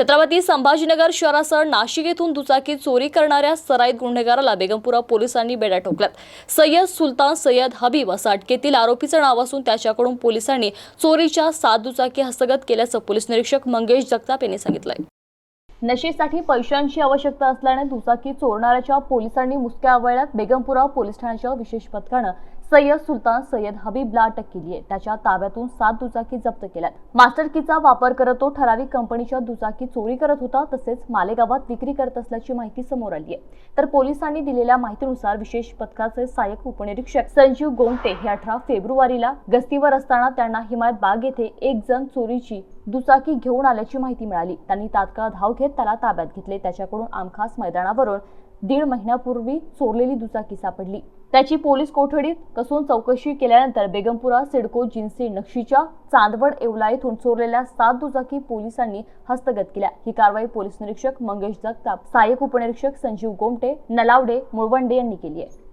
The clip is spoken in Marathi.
छत्रपती संभाजीनगर शहरासह नाशिक येथून दुचाकी चोरी करणाऱ्या सराईत गुन्हेगाराला बेगमपुरा पोलिसांनी बेड्या ठोकल्यात. सय्यद सुलतान सय्यद हबीब असं अटकेतील आरोपीचं नाव असून त्याच्याकडून पोलिसांनी चोरीच्या सात दुचाकी हस्तगत केल्याचं पोलीस निरीक्षक मंगेश जगताप यांनी सांगितलंय. नशेसाठी पैशांची आवश्यकता असल्याने दुचाकी चोरणाऱ्याच्या पोलिसांनी मुसक्या आवळल्यात बेगमपुरा पोलीस ठाण्याच्या विशेष पथकानं सय्यद सुलतान सय्यद हबीबला अटक केली आहे त्याच्या ताब्यातून सात दुचाकी जप्त केल्यात. मास्टर कीचा वापर करत तो ठराविक कंपनीच्या दुचाकी चोरी करत होता तसेच मालेगावात विक्री करत असल्याची माहिती समोर आली आहे तर पोलिसांनी दिलेल्या माहितीनुसार विशेष पथकाचे सहाय्यक उपनिरीक्षक संजीव गोंगटे हे अठरा फेब्रुवारीला गस्तीवर असताना त्यांना हिमायत बाग येथे एक जण चोरीची दुचाकी घेऊन आल्याची माहिती मिळाली. त्यांनी तात्काळ धाव घेत त्याला ताब्यात घेतले. त्याच्याकडून आमखास मैदानावरून दीड महिन्यापूर्वी चोरलेली दुचाकी सापडली. त्याची पोलीस कोठडीत कसून चौकशी केल्यानंतर बेगमपुरा सिडको जिन्सी नक्षीच्या चांदवड येवला येथून चोरलेल्या सात दुचाकी पोलिसांनी हस्तगत केल्या. ही कारवाई पोलीस निरीक्षक मंगेश जगताप सहाय्यक उपनिरीक्षक संजीव गोमटे नलावडे मुळवंडे यांनी केली आहे.